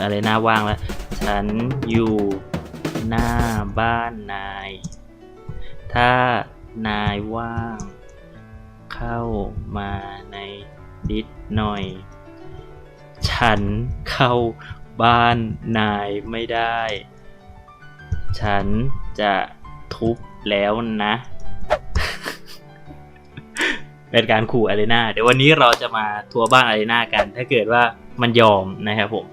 ออะไรหน้าว่างแล้ว ฉันอยู่หน้าบ้านนาย ถ้านายว่าง เข้ามาในดิสหน่อย ฉันเข้าบ้านนายไม่ได้ ฉันจะทุบแล้วนะเป็นการขู่อารีนาเดี๋ยววันนี้เราจะมาทัวร์บ้านอารีนากัน ถ้าเกิดว่ามันยอมนะครับผม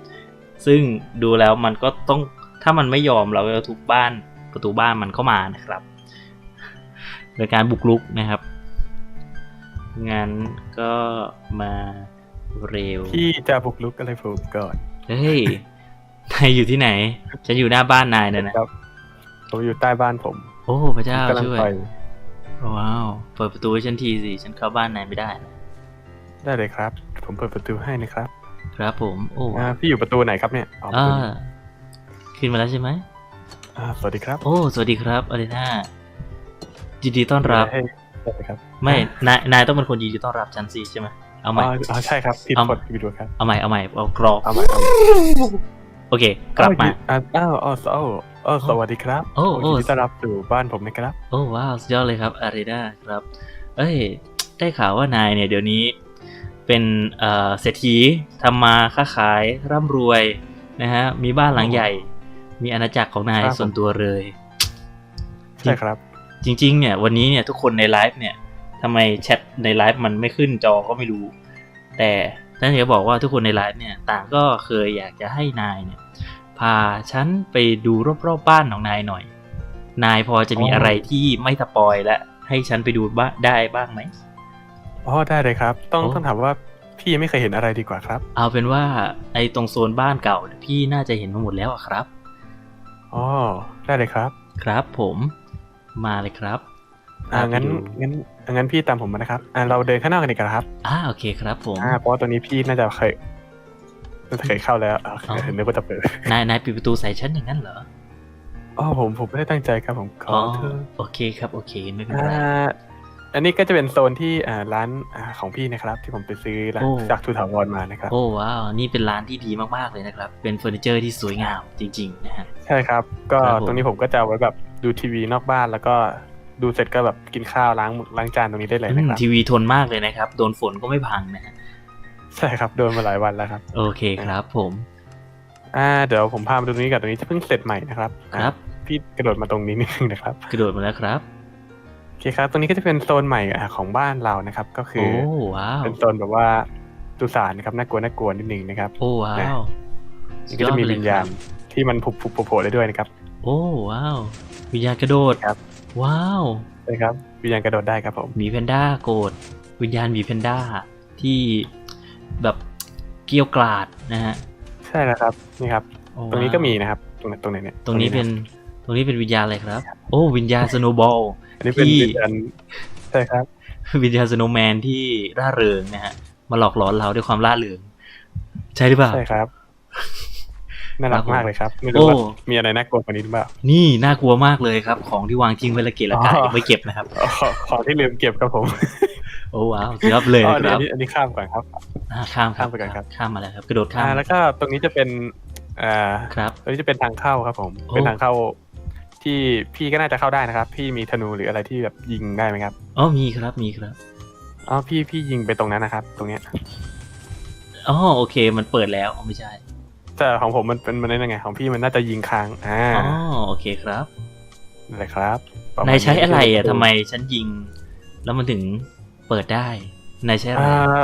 ซึ่งดูแล้วมันก็ต้องถ้ามันไม่ยอมเราก็จะทุบบ้านประตูบ้านมันเข้ามานะครับเป็นการบุกรุกนะครับงั้นก็มาเร็วพี่จะบุกลุกอะไรผมก่อนเฮ้ยนายอยู่ที่ไหนฉันอยู่หน้าบ้านนายนะนะครับผมอยู่ใต้บ้านผม โอ้พระเจ้าผมกำลังช่วยไปว้าวเปิดประตูให้ฉันทีสิฉันเข้าบ้านนายไม่ได้นะได้เลยครับ ผมเปิดประตูให้นะครับ ครับผมโอ้อ่าพี่อยู่ประตูไหนครับเนี่ยอ๋ออ่าประตูนี้ขึ้นมาแล้วใช่ไหมอ่าสวัสดีครับโอ้สวัสดีครับอารีนายินดีต้อนรับให้ได้เลยครับไม่นายนายต้องเป็นคนยินดีต้อนรับฉันสิใช่ไหมเอาใหม่อ๋ออ๋อใช่ครับผิดเอากฎวิดีโอครับเอาใหม่เอาใหม่เอากรอกเอาใหม่เอาใหม่โอเค กลับมา อ้าวอ้าวอ้าวอ้าวอ้าวสวัสดีครับโอ้โอ้ ยินดีต้อนรับสู่บ้านผมนะครับ โอ้ว้าวสุดยอดเลยครับอารีนาครับ เอ้ย ได้ข่าวว่านายเนี่ยเดี๋ยวนี้ เป็นเอ่อเศรษฐีทำมาค้าขายร่ำรวยนะฮะมีบ้านหลังใหญ่ มีอาณาจักรของนายครับผมส่วนตัวเลยใช่ครับ จริง ๆ เนี่ย วันนี้เนี่ยทุกคนในไลฟ์เนี่ยทำไมแชทในไลฟ์มันไม่ขึ้นจอก็ไม่รู้ แต่ท่านจะบอกว่าทุกคนในไลฟ์เนี่ยต่างก็เคยอยากจะให้นายเนี่ย พาฉันไปดูรอบๆบ้านของนายหน่อย นายพอจะมีอ๋อออะไรที่ไม่สปอยและให้ฉันไปดูบ้านได้บ้างไหม อ๋อได้เลยครับ ต้องโอ้ต้องถามว่าพี่ยังไม่เคยเห็นอะไรดีกว่าครับ เอาเป็นว่าไอ้ตรงโซนบ้านเก่าเนี่ยพี่น่าจะเห็นมาหมดแล้วอะครับอ๋อได้เลยครับ ครับผมมาเลยครับอ่าพไปงั้นดูงั้นงั้นพี่ตามผมมานะครับอ่าเราเดินข้างนอกกันดีกว่าครับอ่าโอเคครับผมอ่าเพราะว่าตัวนี้พี่น่าจะเคยน่าจะเคยเข้าแล้วอ่าอ๋อเห็นนึกว่าจะเปิดนายนายปิดประตูใส่ฉันอย่างนั้นเหรออ๋อผมผมไม่ได้ตั้งใจครับผมขออ๋อโทษโอเคครับโอเคไม่เป็นอ่ไรา อันนี้ก็จะเป็นโซนที่อ่าร้านอ่าของพี่นะครับ ที่ผมไปซื้อร้านโอ้ จากทูถาวรมานะครับ โอ้ว้าวนี่เป็นร้านที่ดีมากๆเลยนะครับ เป็นเฟอร์นิเจอร์ที่สวยงามจริง ๆ นะฮะ ใช่ครับ ก็ครับผม ตรงนี้ผมก็จะเอาไว้แบบดูทีวีนอกบ้านแล้วก็ดูเสร็จก็แบบกินข้าวล้างล้างจานตรงนี้ได้เลยอืนะมครับทีวีทนมากเลยนะครับ โดนฝนก็ไม่พังนะฮะใช่ครับโดนมาหลายวันแล้วครับ โอเคครับผมอ่าเดี๋ยวผมพามาดูตรงนี้กับตรงนี้จะเพิ่งเสร็จใหม่นะครับครับอ่าพี่กระโดดมาตรงนี้นิดนึงนะครับ กระโดดมาแล้วครับโอเคครับตรงนี้ก็จะเป็นโซนใหม่อ่าของบ้านเรานะครับ ก็คืโอ้อว้าวเป็นโซนแบบว่าตุสานนะครับน่ากลัวน่ากลัวนิดนึงนะครับโอ้ว้าวนี่ก็จะมีวิญญาณสุดยอดไปเลยครับที่มันผุบผุบโผล่ได้ด้วยนะครับ โอ้ว้าววิญญาณกระโดดครับ ว้าวนะครับวิญญาณกระโดดได้ครับผมหมีแพนด้าโกรธวิญญาณหมีแพนด้าที่แบบเกรี้ยวกราดนะฮะใช่แล้วครับนี่ครับโอ้ตรงนี้ก็ว้าวมีนะครับ ตรงไหนตรงไหนเนี่ยตรงนี้เป็นตรงนี้เป็นวิญญาณอะไรครับ โอ้วิญญาณสโนบอล อันนี้เป็นที่วิญญาณใช่ครับ วิญญาณสโนว์แมนที่ร่าเริงนะฮะ มาหลอกหลอนเราด้วยความร่าเริง ใช่หรือเปล่า ใช่ครับน่ารัครักบผมมากเลยครับ ไม่รู้ว่าโอ้มีอะไรน่ากลัวกว่านี้หรือเปล่า นี่น่ากลัวมากเลยครับ ของที่วางทิ้งไว้ละเกะละกะอ๋อยังไม่เก็บนะครับอ๋อขอขอที่ลืมเก็บครับผม โอ้ว้าวสุดยอดเลยอ๋อนะอันครับนี้อันนี้ข้ามก่อนครับอ่าข้ามครับข้ามไปก่อนครับ ข้ามมาแล้วครับ กระโดดข้าอ่ามแล้วก็ตรงนี้จะเป็นอ่าครับตรงนี้จะเป็นทางเข้าครับผมโอ้เป็นทางเข้า ที่พี่ก็น่าจะเข้าได้นะครับ พี่มีธนูหรืออะไรที่แบบยิงได้ไหมครับอ๋อมีครับมีครับอ๋อพี่พี่ยิงไปตรงนั้นนะครับ ตรงเนี้ยอ๋อโอเค มันเปิดแล้วอ๋อไม่ใช่แต่ของผมมันเป็นมันได้ยังไง ของพี่มันน่าจะยิงค้างอ่าอ๋อโอเคครับนั่นแหละครับประมณนายใช้อะไรอะนี้ทำไมฉันยิง แล้วมันถึงเปิดได้นายใช้อะไรอ่า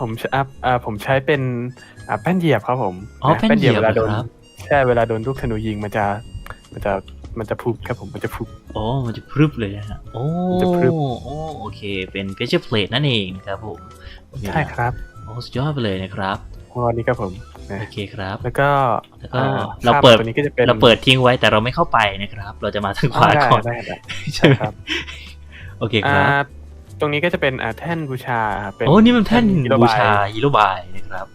ผมใช้อ่าอ่าผมใช้เป็นอ่าแป้นเหยียบครับผมอ๋อแป้นเหยียบเวลาโดนเหรอครับใช่เวลาโดนลูกธนูยิงมันจะมันจะ มันจะพุบครับผมมันจะพุบ โอ้มันจะพรึบเลยนะฮะ โอ้มันจะพรึบ โอ้โอเค เป็น pressure plate นั่นเองครับผมใช่ครับโอ้สุดยอดไปเลยนะครับ วันนี้ครับผมนะโอเคครับ แล้วก็แล้วก็อ่เราข้มเปิดตัวนี้ก็จะเป็นเราเปิดทิ้งไว้แต่เราไม่เข้าไปนะครับ เราจะมาทางขวาได้ก่อนได้ได้ใช่ไหมครับโอเคครับอ่าตรงนี้ก็จะเป็นอ่าแท่นบูชาเป็น โอ้นี่มันแท่นฮีโร่บูบายชาฮีโร่บายนะครับ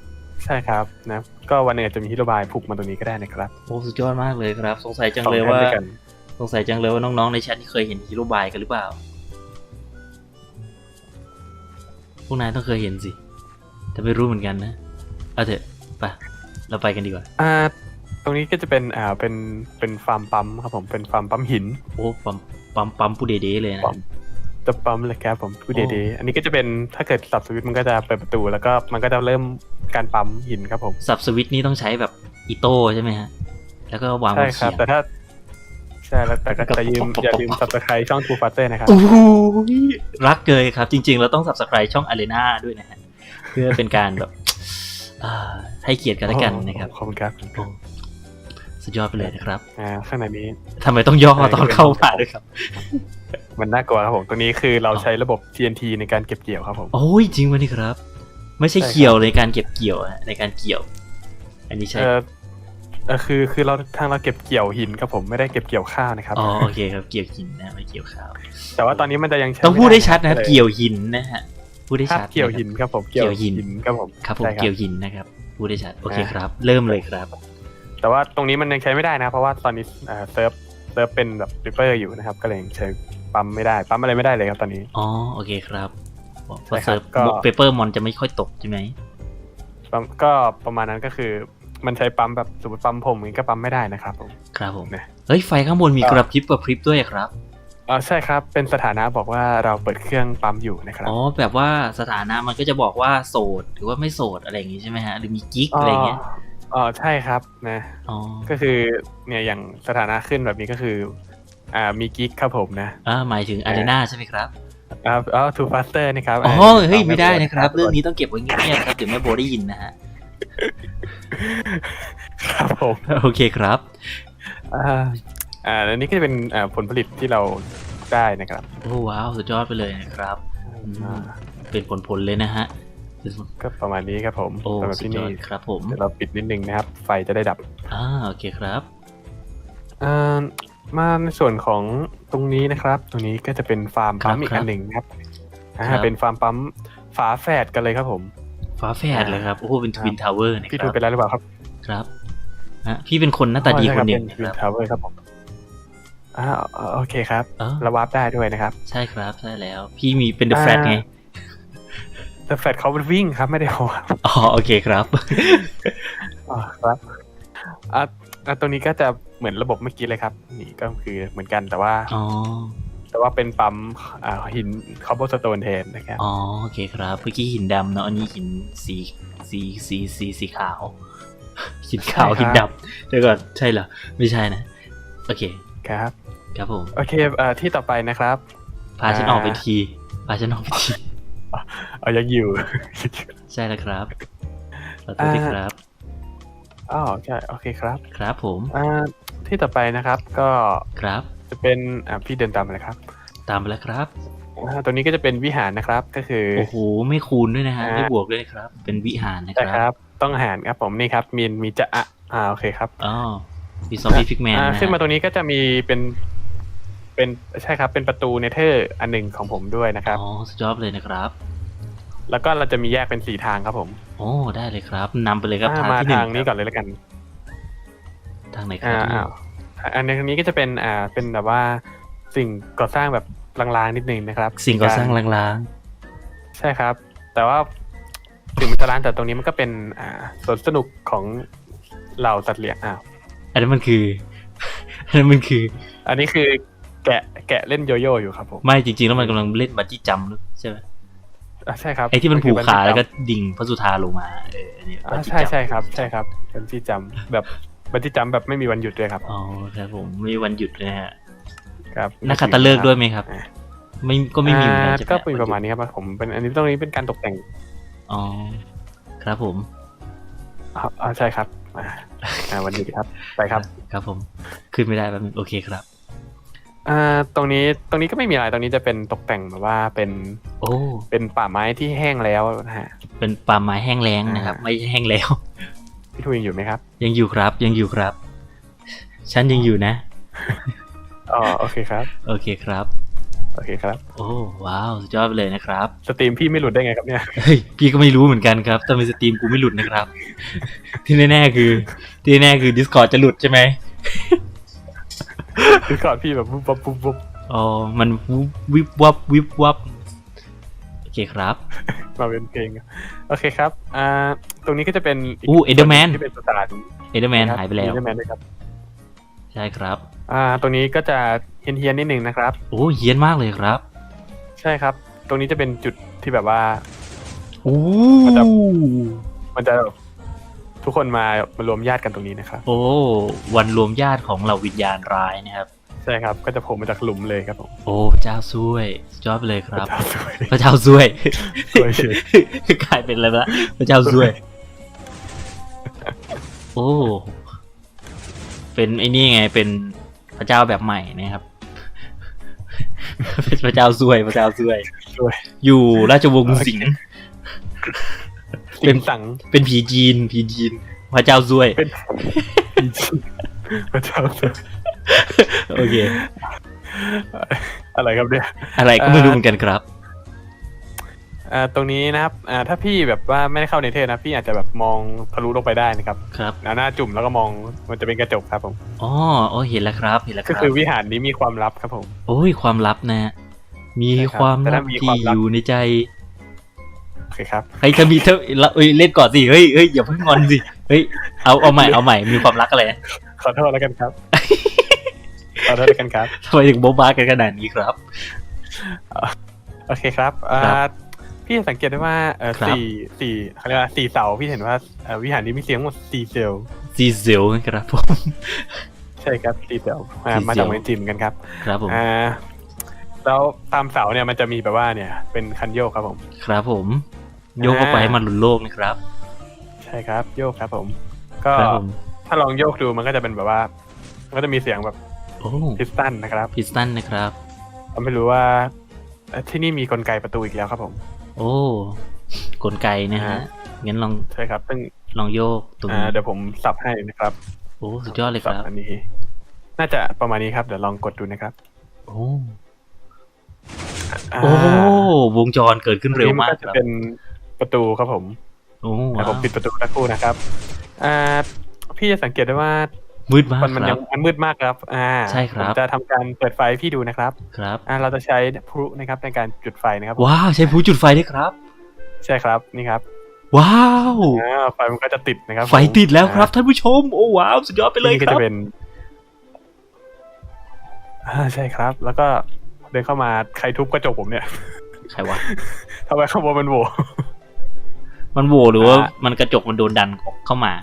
ใช่ครับนะก็วันหนึงอาจจะมีฮีโร่บายผูกมาตรงนี้ก็ได้นะครับโอ้สุดยอดมากเลยครับ สงสัยจังสองเลยแท่นว่าด้วยกันสงสัยจังเลยว่าน้องๆในแชทที่เคยเห็นฮีโร่บายกันหรือเปล่า พวกนายต้องเคยเห็นสิ แต่ไม่รู้เหมือนกันนะ เอาเถอะไปเราไปกันดีกว่า อ่าตรงนี้ก็จะเป็นอ่าเป็นเป็นฟาร์มปั๊มครับผมเป็นฟาร์มปั๊มหินโอ้ปั๊มปั๊มปั๊มปูเดเดเลยนะ ปั๊มจะปั๊มเลยครับผมพูดโอ้ ดีๆอันนี้ก็จะเป็นถ้าเกิดสับสวิตช์มันก็จะเปิดประตูแล้วก็มันก็จะเริ่ม การปั๊มหินครับผมสับสวิตช์นี่ต้องใช้แบบอีโต้ใช่ไหมฮะ แล้วก็วางบใช่นครับเขียงแต่ถ้าใช่แล้วแต่ก็อย่าลืมอย่าลืมสับสไครช่องทูฟาเต้นะครับ โอ้โหรักเลยครับ จริง ๆ เราต้อง subscribe ช่อง Arena ด้วยนะฮะ เพื่อเป็นการแบบอ่าให้เกียรติกันและกันนะครับขอบคุณครับโอ้สุดยอดไปเลยนะครับอ่าข้างในนี้ ทำไมต้องย่อตอนเข้ามาด้วยครับ มันน่ากลัวครับผม ตัวนี้คือเราใช้ระบบ TNT ในการเก็บเกี่ยวครับผม โอ้ยจริงวะนี่ครับ ไม่ใช่ใช่ครับเกี่ยวในการเก็บเกี่ยวอะในการเกี่ยว อันนี้ใช่เออเออคือคือเราทางเราเก็บเกี่ยวหินครับผมไม่ได้เก็บเกี่ยวข้าวนะครับอ๋อโอเคครับเกี่ยวหินนะไม่เกี่ยวข้าว แต่ว่าตอนนี้มันจะยังใช้ต้องพูดได้ชัดม่นะครับลเกี่ยวหินนะฮะพูดได้ครับชัดเกี่ยวะครับหินครับผมเกี่ยวหินครับผมครับผมใช่เกี่ยวหินนะครับพูดได้ชัดโอเคครับ เริ่มเลยครับ แต่ว่าตรงนี้มันยังใช้ไม่ได้นะ เพราะว่าตอนนี้เอ่อเซิร์ฟเซิร์ฟเป็นแบบริปเปอร์อยู่นะครับ ก็เลยยังใช้ปั๊มไม่ได้ปั๊มอะไรไม่ได้เลยครับตอนนี้อ๋อโอเคครับ เพราะใช่ครับเซิร์ฟก็เปเปอร์มอนจะไม่ค่อยตกใช่ไหมปั๊มก็ประมาณนั้นก็คือ มันใช้ปั๊มแบบสมมติปั๊มผมอย่างนี้ก็ปั๊มไม่ได้นะครับผมครับผมนะเฮ้ยไฟข้างบนมีก็กระพริบกระพริบด้วยครับอ๋อใช่ครับ เป็นสถานะบอกว่าเราเปิดเครื่องปั๊มอยู่นะครับอ๋อแบบว่าสถานะมันก็จะบอกว่าโสดหรือว่าไม่โสดอะไรอย่างงี้ใช่ไหมฮะหรือมีกิ๊กอะไรอย่างเงี้ยอ๋อใช่ครับนะอ๋อก็คือเนี่ยอย่างสถานะขึ้นแบบนี้ก็คือ อ่ามีกิ๊กครับผมนะอ่าหมายถึงอารีนาใช่ไหมครับ อ่าอ๋อทูฟาสเตอร์นี่ครับอ๋ออ่าเฮ้ยไม่ได้ต่นะครับ เรื่องนี้ต้องเก็บไว้เงียบๆครับเดี๋ยวแม่โบได้ยินนะฮะครับผมโอเคครับอ่าอ่าอันนี้ก็จะเป็นอ่าผลผลิตที่เราได้นะครับโอ้ว้าวสุดยอดไปเลยนะครับอืมอ่าเป็นผลๆเลยนะฮะเป็นผลก็ประมาณนี้ครับผมโอ้สำหรับสุดที่ยอนี่ดครับ ผมเดี๋ยวเราปิดนิดนึงนะครับ ไฟจะได้ดับอ่าโอเคครับอ่า มาในส่วนของตรงนี้นะครับ ตรงนี้ก็จะเป็นฟาร์มปั๊มครับอีกครับอันหนึ่งนะครับอ่าครับเป็นฟาร์มปั๊มฝาแฝดกันเลยครับผมฟ้าแฝดเลยครับ โอ้โห เป็นทวินทาวเวอร์นะพี่คทูรับเป็นอะไรหรือเปล่าครับ ครับฮะพี่เป็นคนหน้าตาดีคนหนึ่งทวินะนครับทาวเวอร์ครับผมอ่าโอเคครับเออระวับได้ด้วยนะครับ ใช่ครับ ใช่แล้ว พี่มีเป็นเดอะแฟลตอ่าไงแต่แฟดเขาเป็นวิ่งครับไม่ได้เอาครับอ๋อโอเคครับอ๋อครับอะอะ ตรงนี้ก็จะเหมือนระบบเมื่อกี้เลยครับ นี่ก็คือเหมือนกันแต่ว่าอ๋อแต่ว่าเป็นปั๊มอ่าหินคาร์บอนสโตนแทนนะครับอ๋อโอเคครับเมื่อกี้หินดำเนาะอันนี้หินสีสีสีสีสีขาวหินขาวหินดำเดี๋ยวก่อนใช่เหรอไม่ใช่นะ โอเคครับ ครับผมโอเคเอ่อที่ต่อไปนะครับพาฉันออกไปทีพาฉันออกไปทีเอายังอยู่ใช่แล้วครับขอโทษด้วยครับ อ๋อใช่โอเคครับ ครับผมอ่าที่ต่อไปนะครับก็ครับ จะเป็นอ่าพี่เดินตามมาเลยครับ ตามไปแล้วครับอ่าตัวนี้ก็จะเป็นวิหารนะครับ ก็คือโอ้โหไม่คูณด้วยนะฮะอ่าไม่บวกด้วยนะครับ เป็นวิหารนะคใช่รับครับต้องหารครับผมนี่ครับมีมีจะอะอ่าโอเคครับอ๋อมีซอมบี้ฟิกแมนอ่านะขึ้นมาฮะตรงนี้ก็จะมีเป็น เป็นใช่ครับเป็นประตูเนเธอร์อันหนึ่งของผมด้วยนะครับ อ๋อสุดยอดเลยนะครับ แล้วก็เราจะมีแยกเป็นสี่ทางครับผมโอ้ได้เลยครับนำไปเลยครับอ่าทางมาที่หนึ่ทางงนี้ครับก่อนเลยแล้วกัน ทางไหนคอ่ารับอ้าวอันนี้ก็จะเป็นอ่าเป็นแบบว่าสิ่งก่อสร้างแบบลางๆนิดนึงนะครับสิ่งก่อสร้างล้างใช่ครับ แต่ว่าถึงมันจะร้างแต่ตรงนี้มันก็เป็นอ่าสวนสนุกของเหล่าสัตว์เลี้ยงอ้าวๆอันนั้นมันคือ อันนั้นมันคือ อันนี้คือแกะแกะเล่นโยโย่อยู่ครับผม ไม่จริงๆแล้วมันกำลังเล่นบัตจี้จัมป์ด้วยใช่ไหมอ่า ใช่ครับไอ้ที่มันผูกคือขาแล้วก็บันจี้ดิ่งพระสุธาลงมาเอออันนี้จัมป์บัอ่าจี้ใช่จัมป์ใช่ครับ ใช่ครับบันจี้จัมป์แบบบันจี้จัมป์แบบไม่มีวันหยุดเลยครับอ๋อครับผมไม่มีวันหยุดเลยฮะครับนักขัตฤกษ์ด้วยไหมครับอ่าไม่ก็ไม่มีเหมือนกันอ่าใช่ไหมก็เป็นประมาณนี้ครับผมเป็นอันนี้ตรงนี้เป็นการตกแต่งอ๋อครับผมอ่าอ่าใช่ครับอ่าอ่าวันหยุดครับไปครับ ครับผม ขึ้นไม่ได้แป๊บนึงโอเคครับ อ่าตรงนี้ตรงนี้ก็ไม่มีอะไรตรงนี้จะเป็นตกแต่งแบบว่าเป็นโอ้เป็นป่าไม้ที่แห้งแล้วนะฮะเป็นป่าไม้แห้งแล้งนะครับอ่าไม่แห้งแล้วพี่ทูยังอยู่ไหมครับ ยังอยู่ครับ ยังอยู่ครับ ฉันยังอยู่นะอ๋อโอเคครับ โอเคครับ โอเคครับ โอ้ว้าวสุดยอดไปเลยนะครับ สตรีมพี่ไม่หลุดได้ไงครับเนี่ยเฮ้ยพี่ก็ไม่รู้เหมือนกันครับแต่เป็นสตรีมกูไม่หลุดนะครับ ที่แน่ๆคือ ที่แน่ๆคือ Discord จะหลุดใช่ไหม คือก่อนพี่แบบปุ๊บปุ๊บปุ๊บปุ๊บอ๋อ มันวิบวับวิบวับเคครับ มาเป็นเพลงโอเคครับ อ่า ตรงนี้ก็จะเป็นอู้ Enderman ที่เป็นสตาร์เอเดอร์แมนหายไปแล้วเอเดอร์แมนด้วยครับ ใช่ครับ อ่า ตรงนี้ก็จะเฮี้ยนๆนิดนึงนะครับ โอ้เฮี้ยนมากเลยครับ ใช่ครับ ตรงนี้จะเป็นจุดที่แบบว่า โอ้มันจะมันจะ ทุกคนมามารวมญาติกันตรงนี้นะครับ โอ้ วันรวมญาติของเหล่าวิญญาณร้ายนะครับ ใช่ครับก็จะโผล่มาจากหลุมเลยครับผมโอ้พระเจ้าช่วยสุดยอดไปเลยครับพะเจ้าสวยพระเจ้าช่วยช่วยเฉยกลายเป็นอะไรละพระเจ้าช่วย โอ้ เป็นไอ้นี่ไงเป็นพระเจ้าแบบใหม่นะครับ เป็นพระเจ้าช่วยพระเจ้าช่วยช่วย อยู่ราชวงศ์สิงห์ เป็เป็นนสังเป็นผีจีน ผีจีนพระเจ้าช่วย เป็นพระเจ้าสวยโอเค อะไรครับเนี่ยอะไรก็ไม่รู้เหมือนกันครับอ่าตรงนี้นะครับอ่าถ้าพี่แบบว่าไม่ได้เข้าในเทศนะ พี่อาจจะแบบมองทะลุลงไปได้นะครับครับหน้าจุ่มแล้วก็มองมันจะเป็นกระจกครับผมอ๋อโอ้เห็นแล้วครับเห็นแล้วคก็รับคือวิหารนี้มีความลับครับผม โอ้ยความลับนะ มีใช่ครับความแต่ลัถ้าบมีคที่วามลับ อยู่ในใจโอเคครับเฮ้ยถ้ามีเธอละเอ้ยเล่นก่อนสิเฮ้ยเฮ้ยอย่าเพิ่งงอนสิเฮ้ยเอาเอาใหม่เอาใหม่มีความรักอะไรนะขอโทษแล้วกันครับขอโทษแล้วกันครับทำไมถึงโบ๊ะบ้ากันขนาดนี้ครับ โอเคครับอ่าครับพี่สังเกตได้ว่าเออครับ สี่สี่เขาเรียกว่าสี่เสาพี่เห็นว่าเอ่อวิหารนี้มีเสียงหมดสี่เซลล์ซีเซลครับผม ใช่ครับสี่เซลล์อ่าสี่เซลล์ มาจากเมืองจีนกันครับครับผมอ่าแล้วตามเสาเนี่ยมันจะมีแบบว่าเนี่ยเป็นคันโยกครับผม ครับผม โยกเข้าไปให้มันหลุนโลกนะครับ ใช่ครับ โยกครับผม ก็ครับผมถ้าลองโยกดูมันก็จะเป็นแบบว่า มันก็จะมีเสียงแบบโอ้พิสตันนะครับพิสตันนะครับผมไม่รู้ว่าเอ่อที่นี่มีกลไกประตูอีกแล้วครับผม โอ้กลไกนะฮะอ่างั้นลองใช่ครับ ซึ่งลองโยกตรงอ่านี้เดี๋ยวผมสับให้นะครับโอ้สุดยอดเลยคสับรับ อันนี้ น่าจะประมาณนี้ครับ เดี๋ยวลองกดดูนะครับโอ้อ่าโอ้วงจรเกิดขึ้นเร็วมากอันนี้นคจะรับเป็น ประตูครับผมโอ้เดี๋ยวผมว้าวปิดประตูสักครู่นะครับอ่าพี่จะสังเกตได้ว่า มืดมากมันมันคยัรังบมันมืดมากครับ อ่าใช่ครับผมจะทำการเปิดไฟให้พี่ดูนะครับ ครับ อ่าเราจะใช้พลุนะครับในการจุดไฟนะครับ ว้าวใช้ผู้จุดไฟด้วยครับ ใช่ครับนี่ครับ ว้าวอ่าไฟมันก็จะติดนะครับ ไฟติดแล้วครับอ่าท่านผู้ชมโอ้ว้าวสุดยอดไปเลยนี่ก็ครัจะบเป็นอ่าใช่ครับ แล้วก็เดินเข้ามาใครทุบกระจกผมเนี่ย ใครวะทำไมข้างบนมันโหว มันโหวหรือว่าอ่ามันกระจกมันโดนดันเข้ามา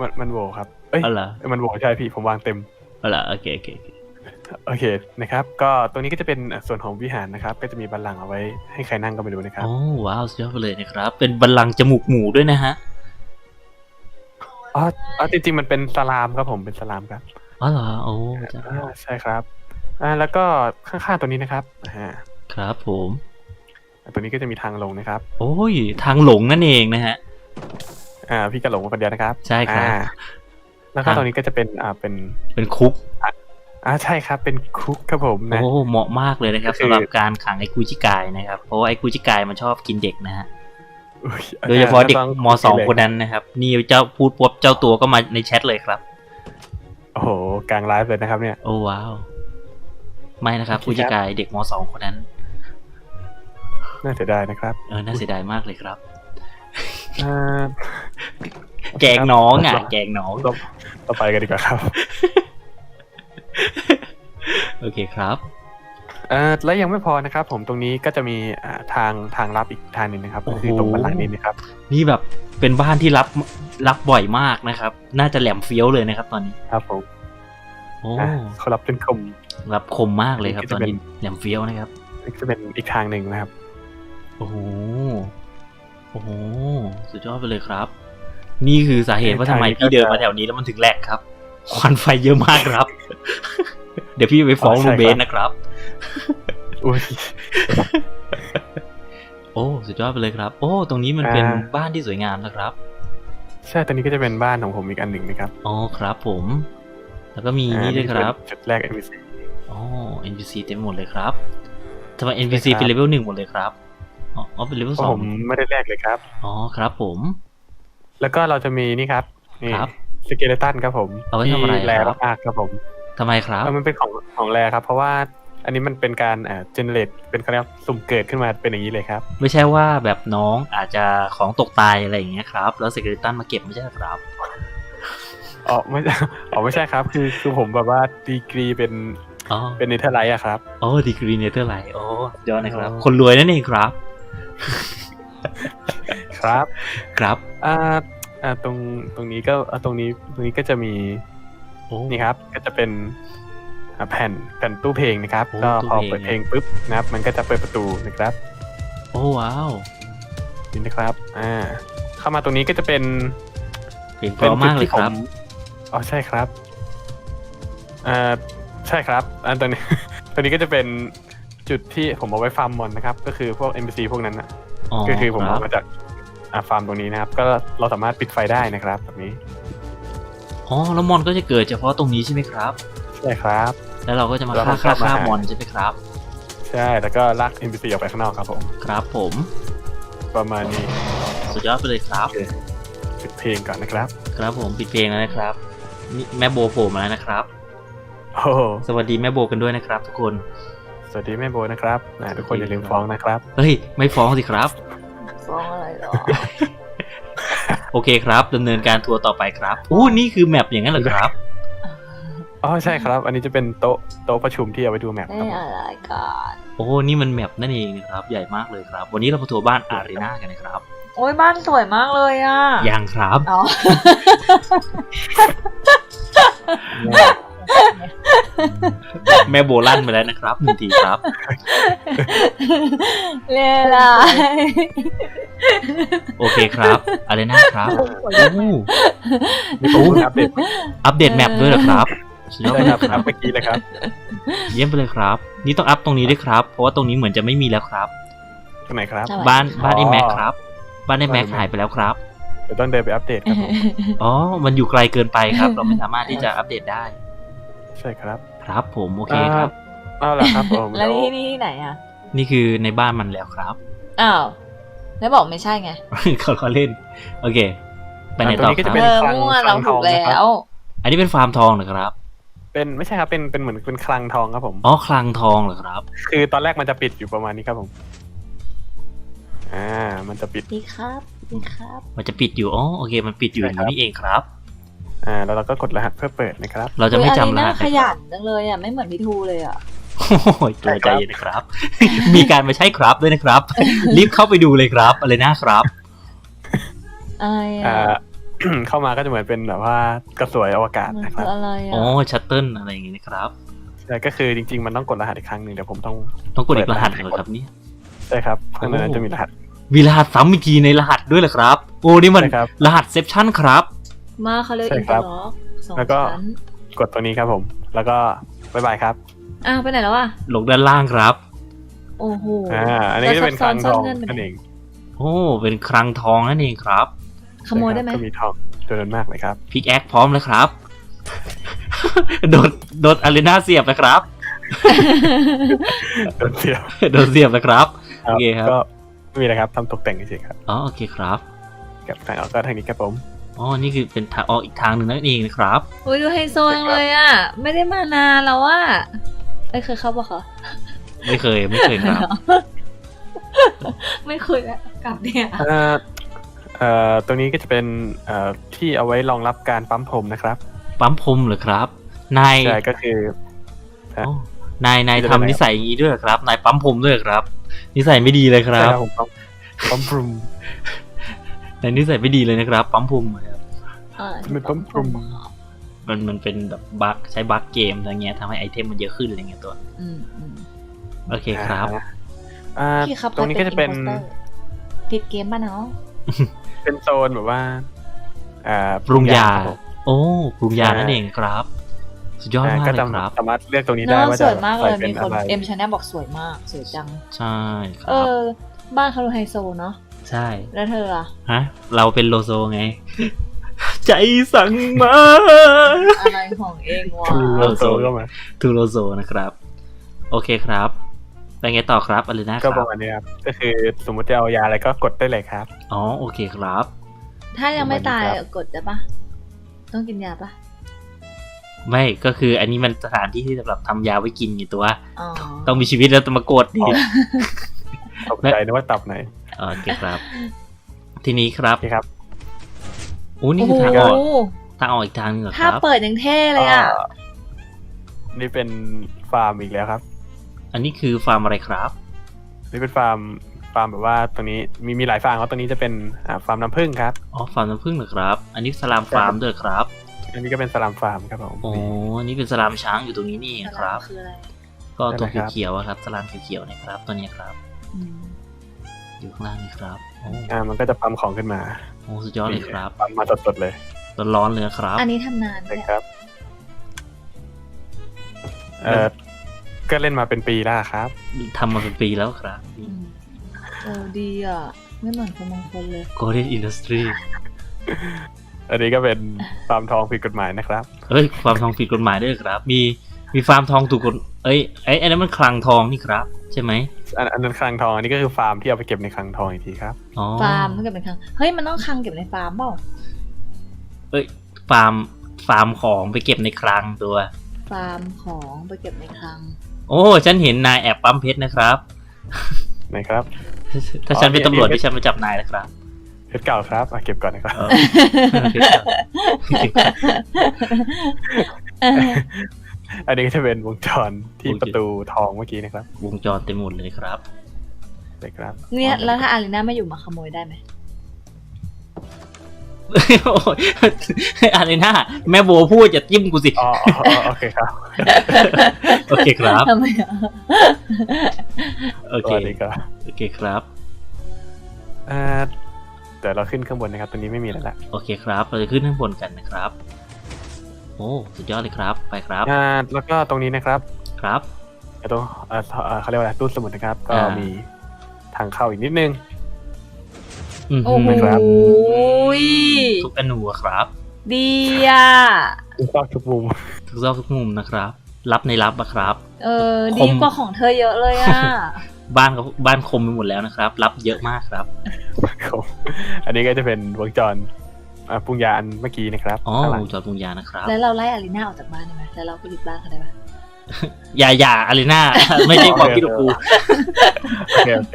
มันมันโหวครับ เอ้ยอ๋อเหรอมันโหวใช่พี่ผมวางเต็มอ๋อเหรอโอเคโอเคโอเคโอเคนะครับ ก็ตรงนี้ก็จะเป็นส่วนของวิหารนะครับ ก็จะมีบัลลังก์เอาไว้ให้ใครนั่งก็ไม่รู้นะครับโอ้ว้าวสุดยอดไปเลยนะครับ เป็นบัลลังก์จมูกหมูด้วยนะฮะอ๋ออ๋อจริงๆมันเป็นสลามครับผมเป็นสลามครับอ๋อเหรอโอ้จ้ะอ่าใช่ครับ อ่าแล้วก็ข้างๆตัวนี้นะครับอ่าครับผม ตัวนี้ก็จะมีทางลงนะครับ โอ้ย ทางหลงนั่นเองนะฮะ อ่า พี่กระหลงมาคนเดียวนะครับใช่ครับ อ่าแล้วก็อ่าตรงนี้ก็จะเป็นอ่าเป็นเป็นคุก อ่าใช่ครับเป็นคุกครับผมนะ โอ้เหมาะมากเลยนะครับก็คือ สำหรับการขังไอ้กูจิกายนะครับ เพราะว่าไอ้กูจิกายมันชอบกินเด็กนะฮะ อุ๊ยโดยเฉพาะเด็กต้มสองคนนั้นนะครับ นี่เจ้าพูดปุ๊บเจ้าตัวก็มาในแชทเลยครับ โอ้โหกลางไลฟ์เลยนะครับเนี่ย โอ้ว้าว ไม่นะครับโอเคกูจิครับกายเด็กมสองคนนั้น น่าเสียดายนะครับ เออน่าเสียดายมากเลยครับอ่าแกงน้องอะ แกงน้องต่อต่อไปกันดีกว่าครับ โอเคครับเอ่อและยังไม่พอนะครับ ผมตรงนี้ก็จะมีอ่าทางทางลับอีกทางหนึ่งนะครับโอ้ก็โหคือตรงบันลังก์นี้นะครับ นี่แบบเป็นบ้านที่รับรับบ่อยมากนะครับ น่าจะแหลมเฟี้ยวเลยนะครับ ตอนนี้ครับผมโอ้อ่าเขารับเป็นคม รับคมมากเลยครับนี่ตก็อนจะเป็นนี้แหลมเฟี้ยวนะครับจะเป็นอีกทางหนึ่งนะครับ โอ้โห โอ้โห สุดยอดไปเลยครับ นี่คือสาเหตุว่าทำไมพี่เดินมาแถวนี้แล้วมันถึงแหลกครับ ควันไฟเยอะมากครับ เดี๋ยวพี่ไปฟ้องอ๋อลุใช่งเบครับนนะครับอุ้ยโอ้ สุดยอดไปเลยครับ โอ้ ตรงนี้มันเป็นอ่าบ้านที่สวยงามนะครับ ใช่ตอนนี้ก็จะเป็นบ้านของผมอีกอันหนึ่งนะครับ อ๋อ ครับผม แล้วก็มีอ่านี่ด้วยครับเป็นจุดแรก NPC อ๋อ NPC เต็มหมดเลยครับทำไม NPC ใช่ครับเป็นเลเวลหนึ่งหมดเลยครับ อ๋ออ๋อเป็นเลเวลเพสราะอผงมไม่ได้แรกเลยครับ อ๋อครับผม แล้วก็เราจะมีนี่ครับนี่ครับสเกเลตันครับผมเอาไว้ทำอะไรที่แรครับมากๆครับผมทำไมครับเออมันเป็นของของแรครับ เพราะว่าอันนี้มันเป็นการเอ่อเจเนเรตเป็นเขาเรียกว่าสุ่มเกิดขึ้นมาเป็นอย่างนี้เลยครับ ไม่ใช่ว่าแบบน้องอาจจะของตกตายอะไรอย่างเงี้ยครับ แล้ว Skeleton มาเก็บไม่ใช่เหรอครับอ๋อไม่อ๋อไม่ใช่ครับ คือคือผมแบบว่าดีกรีเป็นอ๋อเป็นเนเธอร์ไลท์อะครับโอ้ดีกรีเนเธอร์ไลท์โอ้ยอดนะครับอ๋อคนรวยนั่นเองครับ ครับครับอ่าอ่าตรงตรงนี้ก็อ่าตรงนี้ตรงนี้ก็จะมีโอ้นี่ครับ ก็จะเป็นอ่าแผ่นแผ่นตู้เพลงนะครับ โอ้ก็ตู้พอเพลง เปิดเพลงปุ๊บนะครับ มันก็จะเปิดประตูนะครับโอ้ว้าวนี่นะครับ อ่า เข้ามาตรงนี้ก็จะเป็นเพลงเพราะมากเลยครับ อ๋อใช่ครับอ่าใช่ครับ อันตรงนี้ตรงนี้ก็จะเป็น จุดที่ผมเอาไว้ฟาร์มมอนนะครับ ก็คือพวก NPC พวกนั้นนะอ๋อก็คือผมครัเอาบมาจากอ่าฟาร์มตรงนี้นะครับ ก็เราสามารถปิดไฟได้นะครับแบบนี้อ๋อแล้วมอนก็จะเกิดเฉพาะตรงนี้ใช่ไหมครับใช่ครับ แล้วเราก็จะมาแล้วฆ่าก็ฆ่ามาฆ่าหามมอนใช่ไหมครับ ใช่แล้วก็ลาก NPC ออกไปข้างนอกครับผมครับผม ประมาณนี้สุดยอดไปเลยครับโอเคปิดเพลงก่อนนะครับ ครับผมปิดเพลงแล้วนะครับนี่แม่โบโผล่มาแล้วนะครับโอ้โหสวัสดีแม่โบกันด้วยนะครับทุกคน สวัสดีแม่โบนะครับอ่าทุกคนอย่าลืมฟ้องนะครับ เฮ้ย ไม่ฟ้องสิครับ ฟ้องอะไรหรอ โอเคครับดำเนินการทัวร์ต่อไปครับอู้นี่คือแมปอย่างนั้นเหรอครับ อ๋อใช่ครับ อันนี้จะเป็นโต๊ะโต๊ะประชุมที่เอาไว้ดูแมปคไม่รับผมอะไรกันโอ้ นี่มันแมปนั่นเองนะครับ ใหญ่มากเลยครับ วันนี้เรามาทัวร์บ้านอารีนากันนะครับ โอ้ยบ้านสวยมากเลยอะ ยังครับ อ๋อ แม่โบลั่นไปแล้วนะครับหนึ่งทีครับ เรียอะไรโอเคครับอารีนาครับอู้นี่ผมเพิ่งอัปเดตอัปเดตแมปด้วยเหรอครับสุดยอดใช่ไปคเลรับยคอัรัปบเมื่อกี้เลยครับ เยี่ยมไปเลยครับ นี่ต้องอัพตรงนี้ด้วยครับ เพราะว่าตรงนี้เหมือนจะไม่มีแล้วครับตรงไหนครับ บ้านบ้านไอ้แม็กครับ บ้านไอ้แม็กบ้านไอ้แม็กหายไปแล้วครับเดี๋ยวต้องเดินไปอัปเดตครับผมอ๋อ มันอยู่ไกลเกินไปครับ เราไม่สามารถที่จะอัปเดตได้ ใช่ครับ ครับผมโอเคครับเอาละครับผมแล้วเดี๋ยที่นี่ที่ไหนอะ นี่คือในบ้านมันแล้วครับอ้าวแล้วบอกไม่ใช่ไงเขาเขาเล่น โอเค ไปไหนตรต่งอนี้ก็คจะรับเป็เอนอมั่วเราถูกแล้ว อันนี้เป็นฟาร์มทองเหรอครับ เป็นไม่ใช่ครับเป็นเป็นเหมือนเป็นคลังทองครับผมอ๋อคลังทองเหรอครับ คือตอนแรกมันจะปิดอยู่ประมาณนี้ครับผมอ่ามันจะปิดดีครับดีครับ มันจะปิดอยู่อ๋อโอเค มันปิดอยู่อย่างนี้นี่เองครับ อ่า แล้วเราก็กดรหัสเพื่อเปิดนะครับ เราจะไม่จำรหัสขนะคยัรับนจังเลยอะไม่เหมือนพี่ทูเลยอะโอ้ยตัวใจเย็นนะครับ มีการมาใช้ครับด้วยนะครับ รีบเข้าไปดูเลยครับ อะไรนะครับอะไรอ่าอะเข้ามาก็จะเหมือนเป็นแบบว่ากระสวยอวกาศมันนะคคืรับออะไรอ๋ออะชัตเติลอะไรอย่างงี้นะครับใช่ก็คือจริง ๆ มันต้องกดรหัสอีกครั้งหนึ่งเดี๋ยวผมต้องต้องกดอีกรหัสหนึ่งเหรอครับเนี่ยใช่ครับข้างในนั้นจะมีรหัสมีรหัสซ้ำอีกทีในรหัสด้วยเหรอครับ โอ้นี่มันใช่ครับรหัสเซปชั่นครับ มาเขาเรียกใช่อินคเตรัอบร์ล็อกสองแล้วก็ ชั้นกดตัวนี้ครับผม แล้วก็บ๊ายบายครับ อ้าวไปไหนแล้วอะ ลงด้านล่างครับ โอ้โห อ่า อันนี้ก็จะเป็นคลังทองนั่นเองโอ้ เป็นคลังทองนั่นเองครับขโมยได้ไหม ก็มีทองจำนวนมากเลยครับ พิกแอคพร้อมแล้วครับ โดดโดดอารีนาเสียบนะครับ โดนเสียบโดดเสียบนะครับ โอเคครับ ก็ไม่มีอะไรครับทำตกแต่งเฉยๆครับอ๋อโอเคครับ กับทางออกก็ทางนี้ครับผม อ๋อ นี่คือเป็นทางออกอีกทางหนึ่งนั่นเองนะครับอุ้ยดูไฮโซจังเลยอะ ไม่ได้มานานแล้วอะเอ้ยเคยเข้าปะคะไม่เคยไม่เคยครับไม่เคยแล้วกลับเนี่ยเอ่อเอ่อตรงนี้ก็จะเป็นเอ่อที่เอาไว้รองรับการปั๊มพรมนะครับ ปั๊มพรมเหรอครับ นายใช่ก็คือโอ้นายนายคืออะไรทำนิสัยอย่างนี้ด้วยเหรอครับ นายปั๊มพรมด้วยเหรอครับ นิสัยไม่ดีเลยคใช่รับครับผมปั๊มปั๊มพรม นายนิสัยไม่ดีเลยนะครับ ปั๊มพรมครับอ่าไม่ปั๊มพรมมันมันเป็นแบบบั๊กใช้บั๊กเกมอะไรเงี้ยทำให้ไอเทมมันเยอะขึ้นอะไรเงี้ยตัวอืมอืมโอเคครับอ่าพี่ครับตรงนี้ก็จะเป็นใคร imposter ผิดเกมป่ะเนาะเป็นโซนแบบว่าอ่าปรุงยาครับผมโอ้ปรุงยานั่นเองครับ สุดยอดอ่ามากก็เลยจะครับสามารถเลือกตรงนี้ได้เนาะว่าสจะวยมากเลใส่ยเป็นมีคนอะไรเอ็มชาแนลบอกสวยมากสวยจัง ใช่คเอรับอบ้านเขาดูไฮโซเนาะ ใช่ แล้วเธออะฮะ เราเป็นโลโซไง ใจสั่งมาอะไรของเองวะคือโลโซก็มาทูโลโซนะครับ โอเคครับไปไงต่อครับอะไรนะคก็รัประบมาณนี้ครับก็คือสมมติจะเอายาอะไรก็กดได้เลยครับ อ๋อโอเคครับ ถ้ายังไม่ตายครับอะกดได้ปะต้องกินยาปะไม่ก็คืออันนี้มันสถานที่ที่สำหรับทำยาไว้กินไงตัว อ๋อต้องมีชีวิตแล้วต้องมากดดิ ตกใจนึกว่าตับไหน โอเคครับ ทีนี้ครับโอเคครับโอ้นี่โอ้คือโหทางออกทางออกอีกทางหนึงเหรอคถ้ารับ เปิดยังเท่เลยอะนี่เป็นฟาร์มอีกแล้วครับ อันนี้คือฟาร์มอะไรครับ นี่เป็นฟาร์มฟาร์มแบบว่าตรงนี้มีมีหลายฟาร์มครับตรงนี้จะเป็นอ่าฟาร์มน้ำผึ้งครับ อ๋อฟาร์มน้ำผึ้งเหรอครับ อันนี้สลามฟาร์มด้วยครับ อันนี้ก็เป็นสลามฟาร์มครับผม โอ้อันนี้เป็นสลามช้างอยู่ตรงนี้นี่เองครับ คืออะไรก็ตัวนั่นแหละครับ เขียวๆอะครับสลามเขียวๆนะครับตัวเนี้ยครับ อืม อยู่ข้างล่างนี่ครับโอ้อ่ามันก็จะปั๊มของขึ้นมาโอ้สุดยอดเลยครับปั๊มมาสดๆเลยร้อนๆเลยนะครับ อันนี้ทำนานนะเนี่ยครับเออก็เล่นมาเป็นปีแล้วครับ ทำมาเป็นปีแล้วครับ อืมโอ้ดีอะ ไม่เหมือนคนบางคนเลย Golden Industry อันนี้ก็เป็นฟาร์มทองผิดกฎหมายนะครับเอ้ยฟาร์มทองผิดกฎหมายด้วยครับ มี มีฟาร์มทองถูกกฎเอ้ยไอ้ไอ้นั้นมันคลังทองนี่ครับ ใช่ไหมอันอันนั้นคลังทองอันนี้ก็คือฟาร์มที่เอาไปเก็บในคลังทองอีกทีครับอ๋อฟาร์มมันเก็บเป็นคลังเฮ้ยมันต้องคลังเก็บในฟาร์มเปล่าเอ้ยฟาร์มฟาร์มของไปเก็บในคลังตัว ฟาร์มของไปเก็บในคลัง โอ้ฉันเห็นนายแอบปั๊มเพชรนะครับไหนครับ ถ้าฉันเป็นตำรวจอ๋อนี่ที่ฉันมาจับนายนะครับเพชรเก่าครับอะเก็บก่อนนะครับเออเพชรครับเพชรครับอันนี้ก็จะเป็นวงจรที่โอเคประตูทองเมื่อกี้นะครับ วงจรเต็มหมดเลยครับเลยครับ เนี่ยแล้วถ้าอารีนาไม่อยู่มาขโมยได้ไหมโอ้ยอะไรนะแม่โบพูดจะจิ้มกูสิอ๋ออ๋ออ๋อโอเคครับโอเคครับทำไมอะโอสเควัสดีครับโอเคครับอ่าเดี๋ยวเราขึ้นข้างบนนะครับตรงนี้ไม่มีแล้วละโอเคครับ เราจะขึ้นข้างบนกันนะครับ โอ้สุดยอดเลยครับ ไปครับอ่าแล้วก็ตรงนี้นะครับครับไอ้ตรงเอ่อเอ่อเขาเรียกว่าอะไรตู้สมุดนะครับ ก็อ่ามีมีทางเข้าอีกนิดนึงอือโอ้หืโหอครับยทุกอนูอะครับ ดีอะทุกซอกทุกมุมทุกซอกทุกมุมนะครับ รับในรับอะครับ เออคดีมกว่าของเธอเยอะเลยอะบ้านเขาบ้านคมไปหมดแล้วนะครับ รับเยอะมากครับครับอันนี้ก็จะเป็นวงจรอ่า ปรุงยาอันเมื่อกี้นะครับอ๋อข้างหลังวงจรปรุงยานะครับ แล้วเราไล่อารีนาออกจากบ้านได้ไหมแล้วเราไปยึดบ้านเขาได้ปะอย่าอย่าอารีนาไม่ใช่ความคิดของกูโอเคโอเค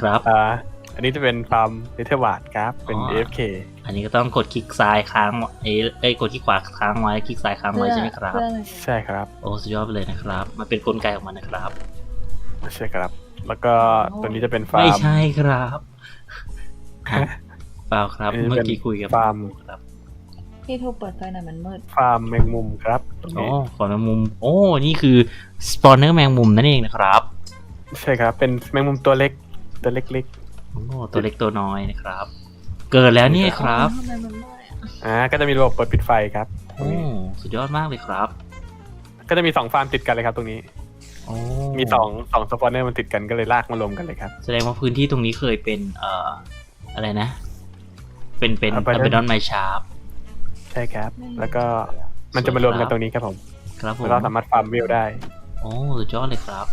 ครับอ่าอันนี้จะเป็นฟาร์มเนเธอร์วาร์ดครับ เป็นอ๋อ AFK อันนี้ก็ต้องกดคลิกซ้ายค้างเอ้ยเอ้ยกดคลิกขวาค้างไว้คลิกซ้ายค้างไว้ใช่ไหมครับเพื่ออะไรใช่ครับ โอ้สุดยอดไปเลยนะครับ มันเป็นกลไกของมันนะครับ ใช่ครับ แล้วก็ตัวนี้จะเป็นฟาไม่ร์มใช่ครับฮะ เปล่าครับอันนี้เมื่เป็อนกี้คุยกับฟาร์มครับ พี่ทูเปิดไฟหน่อยมันมืด ฟาร์มแมงมุมครับตรงโอ้นี้ขอแมงมุม โอ้ นี่คือสปอนเนอร์แมงมุมนั่นเองนะครับ ใช่ครับ เป็นแมงมุมตัวเล็ก ตัวเล็กโอ้ตัวเล็กตัวน้อยนะครับ เกิดแล้วนี่ครับทำไมมันมืดอะๆอ่าก็จะมีระบบเปิดปิดไฟครับตรโอ้งนี้สุดยอดมากเลยครับ ก็จะมีสองฟาร์มติดกันเลยครับตรงนี้โอ้มีสองสองสปอนเนอร์มันติดกันก็เลยลากมารวมกันเลยครับ แสดงว่าพื้นที่ตรงนี้เคยเป็นเอ่ออะไรนะ เป็นเป็น Abandon อ b เ d ดอนไมชาร์ปใช่ครับ แล้วก็มันจะมารวมกันตรงนี้ครับผมครับผมแล้วก็สามารถฟาร์มวิวได้ โอ้สุดยอดเลยครับ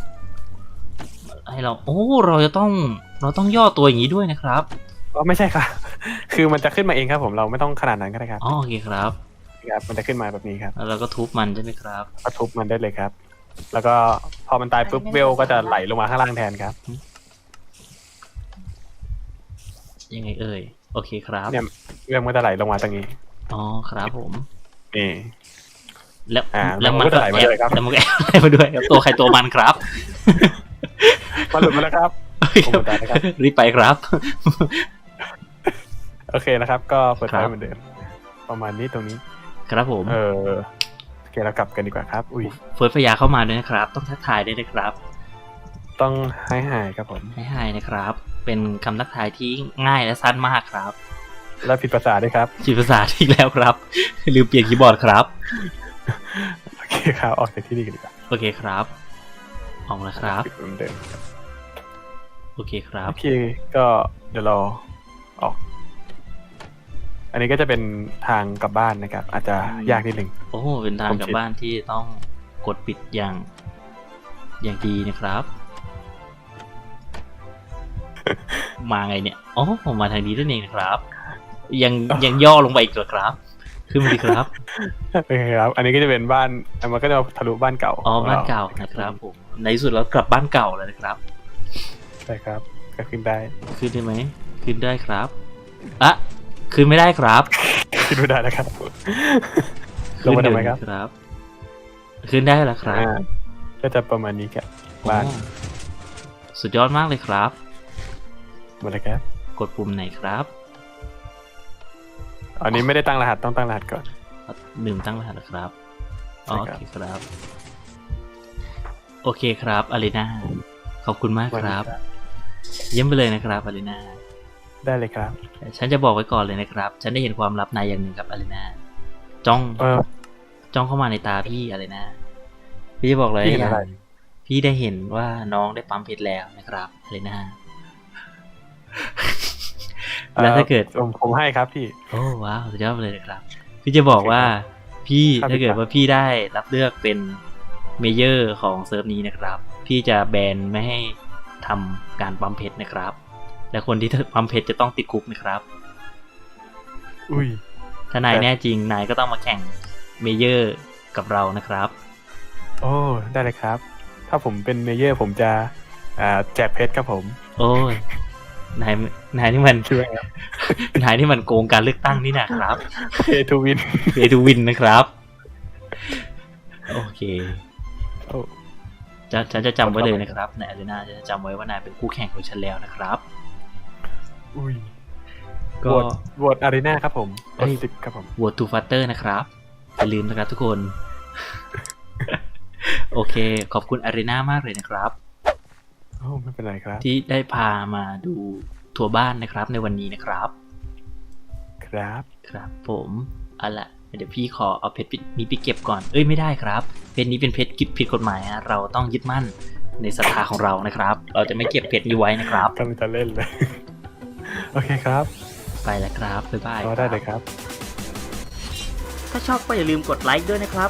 ให้เราโอ้เราจะต้องเราต้องย่อตัวอย่างนี้ด้วยนะครับก็ไม่ใช่ครับ คือมันจะขึ้นมาเองครับผมเราไม่ต้องขนาดนั้นก็ได้ครับอ๋อโอเคครับครับมันจะขึ้นมาแบบนี้ครับแล้วเราก็ทุบมันใช่ไหมครับก็ทุบมันได้เลยครับ แล้วก็พอมันตายปุ๊บเวลก็จะไหลลงมาข้างล่างแทนครับยังไงเอ่ย โอเคครับเนี่ยเวลมันจะไหลลงมาตรงนี้ อ๋อครับผมนี่แล้วอ่าแล้วมันแล้วมันก็ก็ไหลแอมาบด้วยครับแล้วมันก็แอบไหลมาด้วยครับตัวใครตัวมันครับมาหลุดมาแล้วครับผมหมดแล้วนะครับรีบไปครับ โอเคนะครับ ก็เปิดไฟครับเหมือนเดิมประมาณนี้ตรงนี้ ครับผม เออโอเคเรากลับกันดีกว่าครับ อุ้ยเฟิร์สพยาเข้ามาด้วยนะครับ ต้องทักทายด้วยนะครับ ต้องให้หายครับผมให้หายนะครับ เป็นคำทักทายที่ง่ายและสั้นมากครับ แล้วผิดภาษาด้วยครับขีดภาษาอีกแล้วครับลืมเปลี่ยนคีย์บอร์ดครับโอเคครับออกจากที่นี่กันดีกว่าโอเคครับออกแล้วครับปิดเหมือนเดิมโอเคครับโอเคก็เดี๋ยวเราออก อันนี้ก็จะเป็นทางกลับบ้านนะครับ อาจจะยากนิดหนึ่งโอ้เป็นทางผมกลับคิดบ้านที่ต้องกดปิดอย่าง อย่างดีนะครับ มาไงเนี่ย อ๋อผมมาทางนี้นั่นเองนะครับ ยังยังย่อลงไปอีกเหรอครับ ขึ้นมาดีครับ โอเคครับ อันนี้ก็จะเป็นบ้านอะมันก็จะทะลุบ้านเก่าอ๋อขงรบ้านเก่านะครับผม ในที่สุดเรากลับบ้านเก่าแล้วนะครับ ใช่ครับก็ขึ้นได้ ขึ้นได้ไหม ขึ้นได้ครับอะขึ้นไม่ได้ครับ ขึ้นไม่ได้นะครับลขึ้งนมาหทำนึ่งไมครับครับ ขึ้นได้แล้วครับอ่าก็จะประมาณนี้ครับบ้านโอ้สุดยอดมากเลยครับห มดเลยครับกดปุ่มไหนครับ อันนี้ไม่ได้ตั้งรหัสต้องตั้งรหัสก่อนหนึ่งตั้งรหัสเหรอครับอ๋อใช่โอครับเคครับ โอเคครับอารีนาขอบคุณมากครับ เยี่ยมไปเลยนะครับอารีนาได้เลยครับ ฉันจะบอกไว้ก่อนเลยนะครับ ฉันได้เห็นความลับนายอย่างหนึ่งครับอารีนาจ้องเออจ้องเข้ามาในตาพี่อารีนาพี่จะบอกเลยพี่เห็นอย่าอะไรงพี่ได้เห็นว่าน้องได้ปั๊มเพชรแล้วนะครับอารีนา แล้วถ้าเกิดผมผมให้ครับพี่ โอ้ว้าวสุดยอดไปเลยนะครับ พี่จะบอกว่าพี่ครับถ้าเกิดครับว่าพี่ได้รับเลือกเป็นเมเยอร์ของเซิร์ฟนี้นะครับ พี่จะแบนไม่ให้ทำการปั๊มเพชรนะครับ และคนที่ปั๊มเพชรจะต้องติดคุกนะครับ อุ้ยถ้านายแต่แน่จริงนายก็ต้องมาแข่งเมเยอร์กับเรานะครับ โอ้ได้เลยครับ ถ้าผมเป็นเมเยอร์ผมจะอ่าแจกเพชรครับผม โอ้ย นายนายนี่มันช่วยครับนายนี่มันโกงการเลือกตั้งนี่นะครับเพทูวินเอทูวินนะครับ โอเคโอ้จะฉันจะจำไว้เลยนะครับในอารีนาจะจำไว้ว่านายเป็นคู่แข่งของฉันแล้วนะครับ อุ้ยก็โหวตโหวตอารีนาครับผมกเอ้ดยสิบครับผมโหวตทูฟัตเตอร์นะครับอย่าลืมนะครับทุกคน โอเค ขอบคุณอารีนามากเลยนะครับ โอ้ไม่เป็นไรครับ ที่ได้พามาดูทัวร์บ้านนะครับ ในวันนี้นะครับ ครับครับผมเอาละเดี๋ยวพี่ขอเอาเพชรนี้ไปเก็บก่อน เอ้ยไม่ได้ครับ เพชรนี้เป็นเพชรผิดกฎหมายฮะเราต้องยึดมั่นในศรัทธาของเรานะครับ เราจะไม่เก็บเพชรนี้ไว้นะครับกำลังจะเล่นเลย โอเคครับ ไปแล้วครับบ๊ายบายก็ได้เลยครับ ถ้าชอบก็อย่าลืมกดไลค์ด้วยนะครับ